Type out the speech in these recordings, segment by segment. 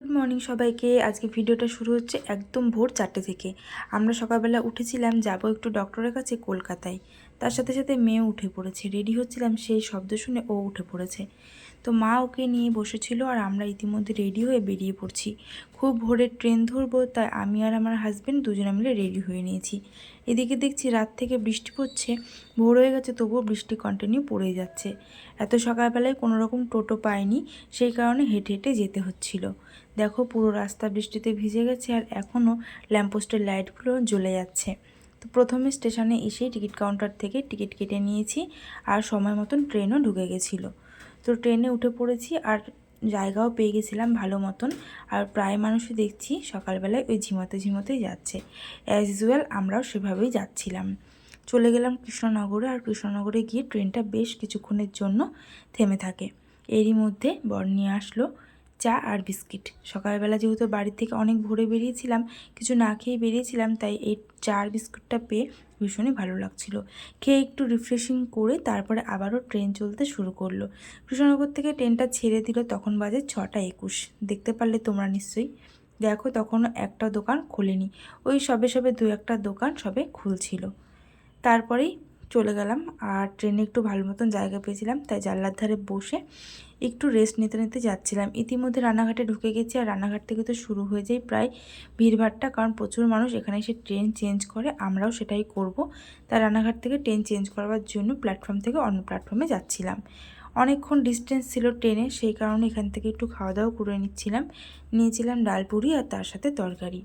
Good morning সবাইকে। আজকে ভিডিওটা শুরু হচ্ছে একদম ভোর চারটে থেকে। আমরা সকালবেলা উঠেছিলাম, যাব একটু ডক্টরের কাছে কলকাতায়। তার সাথে সাথে মেয়েও উঠে পড়েছে। রেডি হচ্ছিলাম সেই শব্দ শুনে ও উঠে পড়েছে। তো মা ওকে নিয়ে বসেছিল আর আমরা ইতিমধ্যে রেডি হয়ে বেরিয়ে পড়ছি। খুব ভোরের ট্রেন ধরবো, তাই আমি আর আমার হাজব্যান্ড দুজনে মিলে রেডি হয়ে নিয়েছি। এদিকে দেখছি রাত থেকে বৃষ্টি পড়ছে, ভোর হয়ে গেছে তবুও বৃষ্টি কন্টিনিউ পড়ে যাচ্ছে। এত সকালবেলায় কোনো রকম টোটো পাইনি, সেই কারণে হেঁটে হেঁটে যেতে হচ্ছিল। দেখো পুরো রাস্তা বৃষ্টিতে ভিজে গেছে আর এখনও ল্যাম্পপোস্টের লাইটগুলো জ্বলে যাচ্ছে। তো প্রথমে স্টেশনে এসেই টিকিট কাউন্টার থেকে টিকিট কেটে নিয়েছি আর সময় মতন ট্রেনও ঢুকে গেছিল। তো ট্রেনে উঠে পড়েছি আর জায়গাও পেয়ে গেছিলাম ভালো মতন। আর প্রায় মানুষই দেখছি সকালবেলায় ওই ঝিমোতে ঝিমোতেই যাচ্ছে। অ্যাজ ইউজুয়াল আমরাও সেভাবেই যাচ্ছিলাম। চলে গেলাম কৃষ্ণনগরে আর কৃষ্ণনগরে গিয়ে ট্রেনটা বেশ কিছুক্ষণের জন্য থেমে থাকে। এরই মধ্যে বর নিয়ে আসলো। চা আর বিস্কিট। সকালবেলা যেহেতু বাড়ি থেকে অনেক ভোরে বেরিয়েছিলাম, কিছু না খেয়ে বেরিয়েছিলাম, তাই এই চা আর বিস্কুটটা পেয়ে ভীষণই ভালো লাগছিল। খেয়ে একটু রিফ্রেশিং করে তারপরে আবারও ট্রেন চলতে শুরু করল। কৃষ্ণনগর থেকে ট্রেনটা ছেড়ে দিল তখন বাজে ছটা একুশ। দেখতে পারলে তোমরা নিশ্চয়ই। দেখো তখনও একটা দোকান খোলেনি। ওই সবে সবে দু একটা দোকান সবে খুলছিল। তারপরেই চলে গেলাম আর ট্রেনে একটু ভালো মতন জায়গা পেয়েছিলাম, তাই জানলার ধারে বসে একটু রেস্ট নিতে নিতে যাচ্ছিলাম। ইতিমধ্যে রানাঘাটে ঢুকে গেছি আর রানাঘাট থেকে তো শুরু হয়ে যায় প্রায় ভিড়ভাড়টা, কারণ প্রচুর মানুষ, এখানে এসে ট্রেন চেঞ্জ করে, আমরাও সেটাই করব। তাই রানাঘাট থেকে ট্রেন চেঞ্জ করবার জন্য প্ল্যাটফর্ম থেকে অন্য প্ল্যাটফর্মে যাচ্ছিলাম। অনেকক্ষণ ডিস্টেন্স ছিল ট্রেনে সেই কারণে এখান থেকে একটু খাওয়া দাওয়া করে নিচ্ছিলাম। নিয়েছিলাম ডাল পুরি আর তার সাথে তরকারি।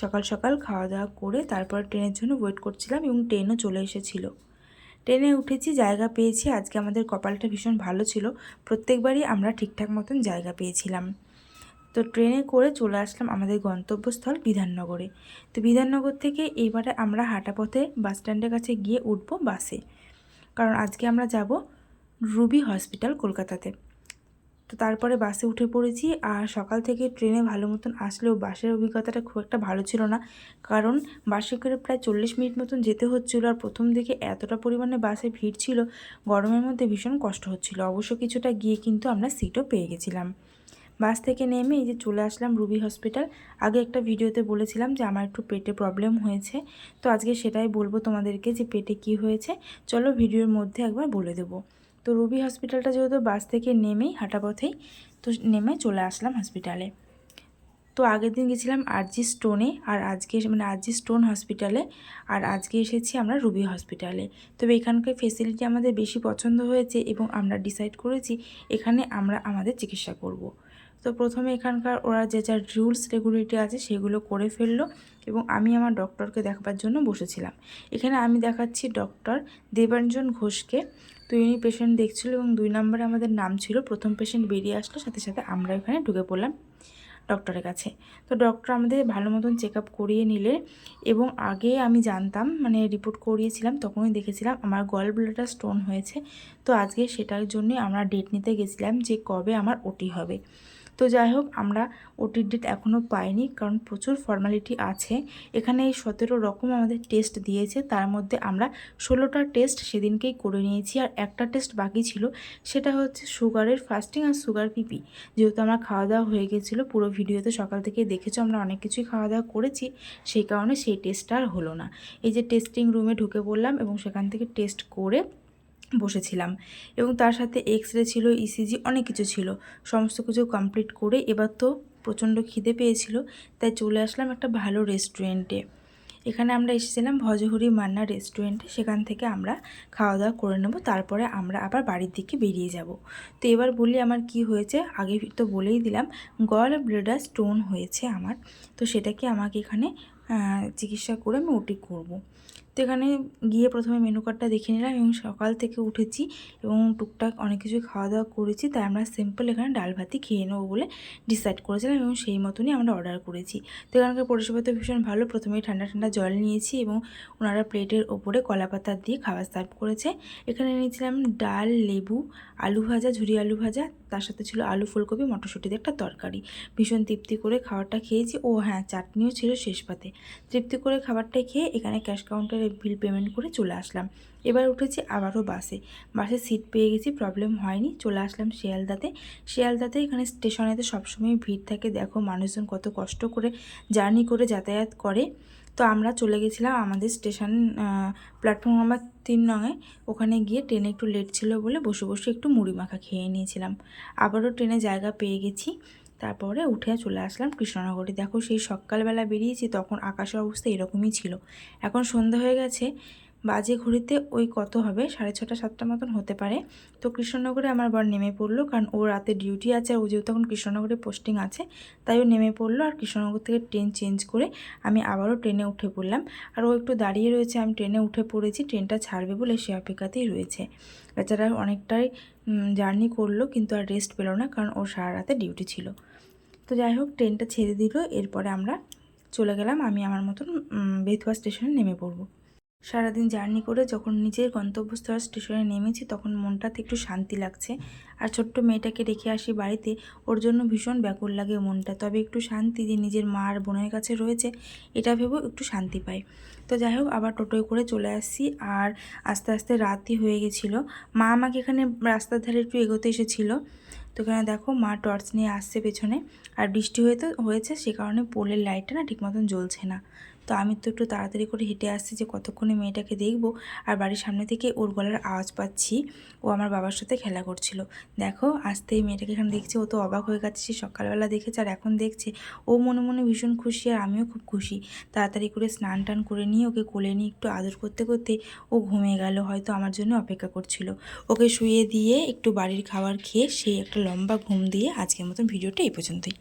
সকাল সকাল খাওয়া দাওয়া করে তারপর ট্রেনের জন্য ওয়েট করছিলাম এবং ট্রেনও চলে এসেছিল। ট্রেনে উঠেছি, জায়গা পেয়েছি। আজকে আমাদের কপালটা ভীষণ ভালো ছিল। প্রত্যেকবারই আমরা ঠিকঠাক মতন জায়গা পেয়েছিলাম। তো ট্রেনে করে চলে আসলাম আমাদের গন্তব্যস্থল বিধাননগরে। তো বিধাননগর থেকে এইবারে আমরা হাঁটাপথে বাস স্ট্যান্ডের কাছে গিয়ে উঠবো বাসে। কারণ আজকে আমরা যাব রুবি হসপিটাল কলকাতাতে। তো তারপরে বাসে উঠে পড়েছি আর সকাল থেকে ট্রেনে ভালো মতন আসলেও বাসের অভিজ্ঞতাটা খুব একটা ভালো ছিল না। কারণ বাসে করে প্রায় চল্লিশ মিনিট মতন যেতে হচ্ছিল আর প্রথম দিকে এতটা পরিমাণে বাসে ভিড় ছিল, গরমের মধ্যে ভীষণ কষ্ট হচ্ছিল। অবশ্য কিছুটা গিয়ে কিন্তু আমরা সিটও পেয়ে গেছিলাম। বাস থেকে নেমে এই যে চলে আসলাম রুবি হসপিটাল। আগে একটা ভিডিওতে বলেছিলাম যে আমার একটু পেটে প্রবলেম হয়েছে। তো আজকে সেটাই বলব তোমাদেরকে যে পেটে কি হয়েছে। চলো ভিডিওর মধ্যে একবার বলে দেবো। তো রুবি হসপিটালটা যেহেতু বাস থেকে নেমেই হাঁটা পথেই তো নেমে চলে আসলাম হসপিটালে। তো আগের দিন গেছিলাম আরজি স্টোনে আর আজকে মানে আরজি স্টোন হসপিটালে আর আজকে এসেছি আমরা রুবি হসপিটালে। তবে এখানকার ফেসিলিটি আমাদের বেশি পছন্দ হয়েছে এবং আমরা ডিসাইড করেছি এখানে আমরা আমাদের চিকিৎসা করব। তো প্রথমে এখানকার ওরা যে যার রুলস রেগুলেটি আছে সেগুলো করে ফেলল এবং আমি আমার ডক্টরকে দেখাবার জন্য বসেছিলাম। এখানে আমি দেখাচ্ছি ডক্টর দেবাঞ্জন ঘোষকে। তো ইনি পেশেন্ট দেখছিল এবং দুই নম্বরে আমাদের নাম ছিল। প্রথম পেশেন্ট বেরিয়ে আসলো, সাথে সাথে আমরা এখানে ঢুকে পড়লাম ডক্টরের কাছে। তো ডক্টর আমাদের ভালো মতন চেক আপ করিয়ে নিলে এবং আগে আমি জানতাম মানে রিপোর্ট করিয়েছিলাম, তখনই দেখেছিলাম আমার গল ব্লাডার স্টোন হয়েছে। তো আজকে সেটার জন্যই আমরা ডেট নিতে গেছিলাম যে কবে আমার ওটি হবে। তো যাই হোক, আমরা ওটির ডেট এখনও পাইনি কারণ প্রচুর ফর্মালিটি আছে। এখানে এই সতেরো রকম আমাদের টেস্ট দিয়েছে, তার মধ্যে আমরা ষোলোটা টেস্ট সেদিনকেই করে নিয়েছি আর একটা টেস্ট বাকি ছিল, সেটা হচ্ছে সুগারের ফাস্টিং আর সুগার পিপি যেহেতু আমার খাওয়া দাওয়া হয়ে গেছিল, পুরো ভিডিওতে সকাল থেকে দেখেছ, আমরা অনেক কিছুই খাওয়া দাওয়া করেছি, সেই কারণে সেই টেস্টটা আর হলো না। এই যে টেস্টিং রুমে ঢুকে পড়লাম এবং সেখান থেকে টেস্ট করে বসেছিলাম। এবং তার সাথে এক্স রে ছিল ইসিজি অনেক কিছু ছিল। সমস্ত কিছু কমপ্লিট করে এবার তো প্রচণ্ড খিদে পেয়েছিল, তাই চলে আসলাম একটা ভালো রেস্টুরেন্টে এখানে আমরা এসেছিলাম ভজহরি মান্না রেস্টুরেন্টে সেখান থেকে আমরা খাওয়া দাওয়া করে নেব, তারপরে আমরা আবার বাড়ির দিকে বেরিয়ে যাব। তো এবার বলি আমার কি হয়েছে, আগে তো বলেই দিলাম গল ব্লেডার স্টোন হয়েছে আমার। তো সেটাকে আমাকে এখানে চিকিৎসা করে আমি ওটি করব। তো এখানে গিয়ে প্রথমে মেনু কার্ডটা দেখে নিলাম এবং সকাল থেকে উঠেছি এবং টুকটাক অনেক কিছু খাওয়া দাওয়া করেছি। তাই আমরা সিম্পল এখানে ডাল ভাতি খেয়ে নেব বলে ডিসাইড করেছিলাম এবং সেই মতনই আমরা অর্ডার করেছি। তো এখানকার পরিষেবা তো ভীষণ ভালো। প্রথমেই ঠান্ডা ঠান্ডা জল নিয়েছি এবং ওনারা প্লেটের ওপরে কলা পাতা দিয়ে খাবার সার্ভ করেছে। এখানে নিয়েছিলাম ডাল, লেবু, আলু ভাজা, ঝুরি আলু ভাজা, তার সাথে ছিল আলু ফুলকপি মটরশুঁটিতে একটা তরকারি। ভীষণ তৃপ্তি করে খাবারটা খেয়েছি। ও হ্যাঁ চাটনিও ছিল শেষ পাতে। তৃপ্তি করে খাবারটা খেয়ে এখানে ক্যাশ কাউন্টারে বিল পেমেন্ট করে চলে আসলাম। এবার উঠেছি আবারও বাসে বাসে সিট পেয়ে গেছি প্রবলেম হয়নি, চলে আসলাম শিয়ালদাতে। শিয়ালদাতে এখানে স্টেশনেতে সবসময় ভিড় থাকে, দেখো মানুষজন কত কষ্ট করে জার্নি করে যাতায়াত করে। তো আমরা চলে গেছিলাম আমাদের স্টেশন প্ল্যাটফর্ম নাম্বার তিন নঙে ওখানে গিয়ে ট্রেনে একটু লেট ছিল বলে বসে বসে একটু মুড়ি মাখা খেয়ে নিয়েছিলাম। আবারও ট্রেনে জায়গা পেয়ে গেছি। তারপরে উঠে চলে আসলাম কৃষ্ণনগরে। দেখো সেই সকালবেলা বেরিয়েছি, তখন আকাশের অবস্থা এরকমই ছিল। এখন সন্ধ্যা হয়ে গেছে, বাজে ঘড়িতে ওই কত হবে? সাড়ে ছটা, সাতটা মতন হতে পারে। তো কৃষ্ণনগরে আমার বর নেমে পড়ল, কারণ ও রাতে ডিউটি আছে, আর ও যেহেতু তখন কৃষ্ণনগরে পোস্টিং আছে, তাই ও নেমে পড়ল। আর কৃষ্ণনগর থেকে ট্রেন চেঞ্জ করে আমি আবারও ট্রেনে উঠে পড়লাম। আর ও একটু দাঁড়িয়ে রয়েছে, আমি ট্রেনে উঠে পড়েছি, ট্রেনটা ছাড়বে বলে সে অপেক্ষাতেই রয়েছে। বেচারা অনেকটাই জার্নি করল, কিন্তু আর রেস্ট পেল না, কারণ ওর সারা রাতে ডিউটি ছিল। তো যাই হোক ট্রেনটা ছেড়ে দিল, এরপরে আমরা চলে গেলাম, আমি আমার মতন বেথুয়া স্টেশনে নেমে পড়ব। সারাদিন জার্নি করে যখন নিজের গন্তব্যস্থল স্টেশনে নেমেছি, তখন মনটাতে একটু শান্তি লাগছে। আর ছোট্ট মেয়েটাকে রেখে আসি বাড়িতে, ওর জন্য ভীষণ ব্যাকুল লাগে মনটা। তবে একটু শান্তি যে নিজের মা আর বোনের কাছে রয়েছে, এটা ভেবেও একটু শান্তি পাই। তো যাই হোক, আবার টোটোয় করে চলে আসছি। আর আস্তে আস্তে রাতই হয়ে গেছিল। মা আমাকে এখানে রাস্তার ধারে একটু এগোতে এসেছিল। তো এখানে দেখো, মা টর্চ নিয়ে আসছে পেছনে। আর বৃষ্টি হয়ে তো, হয়েছে, সে কারণে পোলের লাইটটা না ঠিক মতন জ্বলছে না। তো আমি তো একটু তাড়াতাড়ি করে হেঁটে আসছি যে কতক্ষণে মেয়েটাকে দেখব আর বাড়ির সামনে থেকে ওর গলার আওয়াজ পাচ্ছি। ও আমার বাবার সাথে খেলা করছিল। দেখো আসতেই মেয়েটাকে এখানে দেখছে, ও তো অবাক হয়ে গেছে, সে সকালবেলা দেখেছে আর এখন দেখছে। ও মনে মনে ভীষণ খুশি আর আমিও খুব খুশি। তাড়াতাড়ি করে স্নান টান করে নিয়ে ওকে কোলে নিয়ে একটু আদর করতে করতে ও ঘুমিয়ে গেল, হয়তো আমার জন্য অপেক্ষা করছিল। ওকে শুয়ে দিয়ে একটু বাড়ির খাবার খেয়ে সেই একটা লম্বা ঘুম দিয়ে আজকের মতন ভিডিওটা এই পর্যন্তই।